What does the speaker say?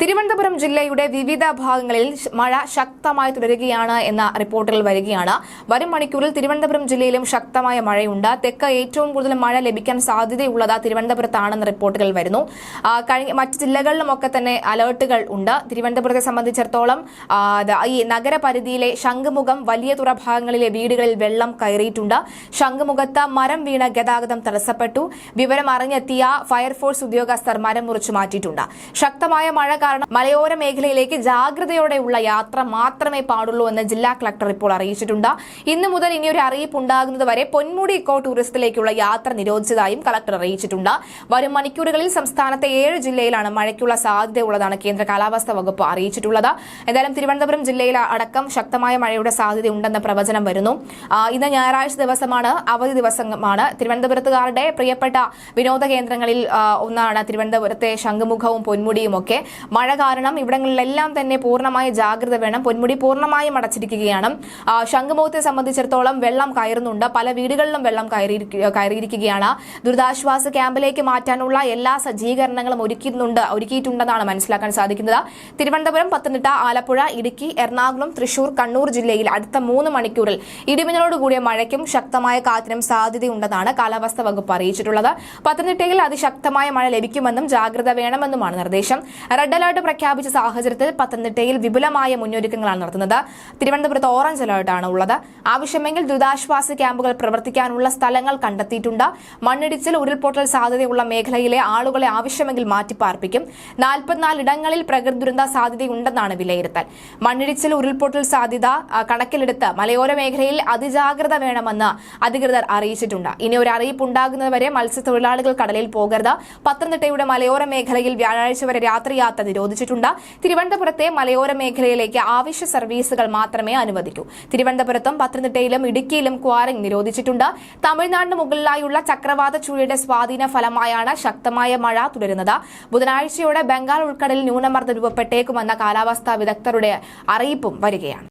തിരുവനന്തപുരം ജില്ലയുടെ വിവിധ ഭാഗങ്ങളിൽ മഴ ശക്തമായി തുടരുകയാണ് എന്ന റിപ്പോർട്ടുകൾ വരികയാണ്. വരും മണിക്കൂറിൽ തിരുവനന്തപുരം ജില്ലയിലും ശക്തമായ മഴയുണ്ട്. തെക്ക് ഏറ്റവും കൂടുതൽ മഴ ലഭിക്കാൻ സാധ്യതയുള്ളത് തിരുവനന്തപുരത്താണെന്ന് റിപ്പോർട്ടുകൾ വരുന്നു. കഴിഞ്ഞ മറ്റ് ജില്ലകളിലുമൊക്കെ തന്നെ അലേർട്ടുകൾ ഉണ്ട്. തിരുവനന്തപുരത്തെ സംബന്ധിച്ചിടത്തോളം ഈ നഗരപരിധിയിലെ ശംഖുമുഖം വലിയ തുറ ഭാഗങ്ങളിലെ വീടുകളിൽ വെള്ളം കയറിയിട്ടുണ്ട്. ശംഖുമുഖത്ത് മരം വീണ ഗതാഗതം തടസ്സപ്പെട്ടു. വിവരം അറിഞ്ഞെത്തിയ ഫയർഫോഴ്സ് ഉദ്യോഗസ്ഥർ മരം മുറിച്ചു മാറ്റിയിട്ടുണ്ട്. ശക്തമായ മഴ കാരണം മലയോര മേഖലയിലേക്ക് ജാഗ്രതയോടെയുള്ള യാത്ര മാത്രമേ പാടുള്ളൂ എന്ന് ജില്ലാ കളക്ടർ ഇപ്പോൾ അറിയിച്ചിട്ടുണ്ട്. ഇന്ന് മുതൽ ഇനി ഒരു അറിയിപ്പ് ഉണ്ടാകുന്നത് വരെ പൊന്മുടി ഇക്കോ ടൂറിസത്തിലേക്കുള്ള യാത്ര നിരോധിച്ചതായും കളക്ടർ അറിയിച്ചിട്ടുണ്ട്. വരും മണിക്കൂറുകളിൽ സംസ്ഥാനത്തെ ഏഴ് ജില്ലയിലാണ് മഴയ്ക്കുള്ള സാധ്യതയുള്ളതാണ് കേന്ദ്ര കാലാവസ്ഥാ വകുപ്പ് അറിയിച്ചിട്ടുള്ളത്. എന്തായാലും തിരുവനന്തപുരം ജില്ലയിൽ അടക്കം ശക്തമായ മഴയുടെ സാധ്യതയുണ്ടെന്ന പ്രവചനം വരുന്നു. ഇന്ന് ഞായറാഴ്ച ദിവസമാണ് അവധി ദിവസമാണ്. തിരുവനന്തപുരത്തുകാരുടെ പ്രിയപ്പെട്ട വിനോദ കേന്ദ്രങ്ങളിൽ ഒന്നാണ് തിരുവനന്തപുരത്തെ ശംഖുമുഖവും പൊന്മുടിയും ഒക്കെ മഴ കാരണം ഇവിടങ്ങളിലെല്ലാം തന്നെ പൂർണമായ ജാഗ്രത വേണം. പൊന്മുടി പൂർണമായും അടച്ചിരിക്കുകയാണ്. ശംഖുമുഖത്തെ സംബന്ധിച്ചിടത്തോളം വെള്ളം കയറുന്നുണ്ട്. പല വീടുകളിലും വെള്ളം കയറി കയറിയിരിക്കുകയാണ്. ദുരിതാശ്വാസ ക്യാമ്പിലേക്ക് മാറ്റാനുള്ള എല്ലാ സജ്ജീകരണങ്ങളും ഒരുക്കുന്നുണ്ട് ഒരുക്കിയിട്ടുണ്ടെന്നാണ് മനസ്സിലാക്കാൻ സാധിക്കുന്നത്. തിരുവനന്തപുരം പത്തനംതിട്ട ആലപ്പുഴ ഇടുക്കി എറണാകുളം തൃശൂർ കണ്ണൂർ ജില്ലയിൽ അടുത്ത മൂന്ന് മണിക്കൂറിൽ ഇടിമിന്നലോടുകൂടിയ മഴയ്ക്കും ശക്തമായ കാറ്റിനും സാധ്യതയുണ്ടെന്നാണ് കാലാവസ്ഥാ വകുപ്പ് അറിയിച്ചിട്ടുള്ളത്. പത്തനംതിട്ടയിൽ അതിശക്തമായ മഴ ലഭിക്കുമെന്നും ജാഗ്രത വേണമെന്നുമാണ് നിർദ്ദേശം. റെഡ് അലർട്ട് പ്രഖ്യാപിച്ച സാഹചര്യത്തിൽ പത്തനംതിട്ടയിൽ വിപുലമായ മുന്നൊരുക്കങ്ങളാണ് നടത്തുന്നത്. തിരുവനന്തപുരത്ത് ഓറഞ്ച് അലർട്ടാണ് ഉള്ളത്. ആവശ്യമെങ്കിൽ ദുരിതാശ്വാസ ക്യാമ്പുകൾ പ്രവർത്തിക്കാനുള്ള സ്ഥലങ്ങൾ കണ്ടെത്തിയിട്ടുണ്ട്. മണ്ണിടിച്ചിൽ ഉരുൾപൊട്ടൽ സാധ്യതയുള്ള മേഖലയിലെ ആളുകളെ ആവശ്യമെങ്കിൽ മാറ്റിപ്പാർപ്പിക്കും. നാൽപ്പത്തിനാല് ഇടങ്ങളിൽ പ്രകൃതി ദുരന്ത സാധ്യതയുണ്ടെന്നാണ് വിലയിരുത്തൽ. മണ്ണിടിച്ചിൽ ഉരുൾപൊട്ടൽ സാധ്യത കണക്കിലെടുത്ത് മലയോര മേഖലയിൽ അതിജാഗ്രത വേണമെന്ന് അധികൃതർ അറിയിച്ചിട്ടുണ്ട്. ഇനി ഒരു അറിയിപ്പ് ഉണ്ടാകുന്നതുവരെ മത്സ്യത്തൊഴിലാളികൾ കടലിൽ പോകരുത്. പത്തനംതിട്ടയുടെ മലയോര മേഖലയിൽ വ്യാഴാഴ്ച വരെ രാത്രിയാത്ര നിരോധിച്ചിട്ടുണ്ട്. തിരുവനന്തപുരത്തെ മലയോര മേഖലയിലേക്ക് ആവശ്യ സർവീസുകൾ മാത്രമേ അനുവദിക്കൂ. തിരുവനന്തപുരത്തും പത്തനംതിട്ടയിലും ഇടുക്കിയിലും ക്വാറിംഗ് നിരോധിച്ചിട്ടുണ്ട്. തമിഴ്നാടിന് മുകളിലായുള്ള ചക്രവാത ചുഴിയുടെ സ്വാധീന ഫലമായാണ് ശക്തമായ മഴ തുടരുന്നത്. ബുധനാഴ്ചയോടെ ബംഗാൾ ഉൾക്കടലിൽ ന്യൂനമർദ്ദം രൂപപ്പെട്ടേക്കുമെന്ന കാലാവസ്ഥാ വിദഗ്ധരുടെ അറിയിപ്പും വരികയാണ്.